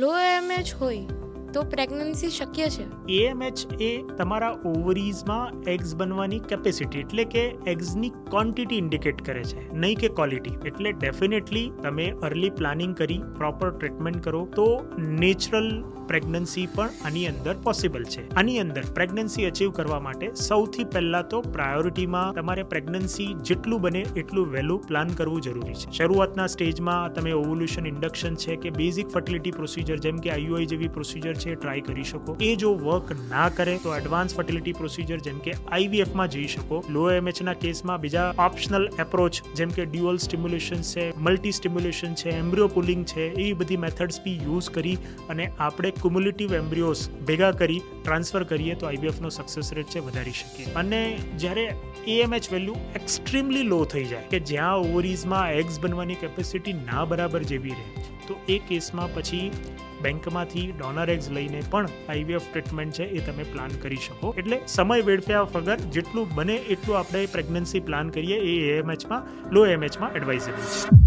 લો MH હોય તો pregnancy શક્ય છે. એએમએચ એ તમારા ઓવરીઝમાં એગ્સ બનવાની કેપેસિટી એટલે કે એગ્સની ક્વોન્ટિટી ઇન્ડિકેટ કરે છે, નહીં કે ક્વોલિટી એટલે ડેફિનેટલી તમે અર્લી પ્લાનિંગ કરી પ્રોપર ટ્રીટમેન્ટ કરો, તો નેચરલ પ્રેગ્નન્સી પણ આની અંદર પોસિબલ છે. આની અંદર પ્રેગ્નન્સી અચીવ કરવા માટે સૌથી પહેલાં તો પ્રાયોરિટીમાં તમારે પ્રેગ્નન્સી જેટલું બને એટલું વહેલું પ્લાન કરવું જરૂરી છે. શરૂઆતના સ્ટેજમાં તમે ઓવોલ્યુશન ઇન્ડક્શન છે કે બેઝિક ફર્ટિલિટી પ્રોસિજર જેમ કે આઈયુઆઈ જેવી પ્રોસિજર છે ટ્રાય કરી શકો. એ જો વર્ક ના કરે તો એડવાન્સ ફર્ટિલિટી પ્રોસિજર જેમ કે આઈવીએફમાં જઈ શકો. લો એમએચના કેસમાં બીજા ઓપ્શનલ એપ્રોચ જેમ કે ડ્યુઅલ સ્ટિમ્યુલેશન છે મલ્ટી સ્ટિમ્યુલેશન છે એમ્બ્રિયો પુલિંગ છે એ બધી મેથડ્સ બી યુઝ કરી અને આપણે ક્યુમ્યુલેટિવ એમ્બ્રિયોસ ભેગા કરી ટ્રાન્સફર કરીએ તો આઈવીએફનો સક્સેસ રેટ છે વધારી શકીએ. અને જ્યારે એએમએચ વેલ્યુ એક્સ્ટ્રીમલી લો થઈ જાય, કે જ્યાં ઓવરીઝમાં એગ્સ બનવાની કેપેસિટી ના બરાબર જેવી રહે, તો એ કેસમાં પછી બેંકમાંથી ડોનર એગ્સ લઈને પણ આઈવીએફ ટ્રીટમેન્ટ છે એ તમે પ્લાન કરી શકો. એટલે સમય વેડફ્યા વગર જેટલું બને એટલું આપણે પ્રેગ્નન્સી પ્લાન કરીએ એ એએમએચમાં લો એમએચમાં એડવાઇઝેબલ છે.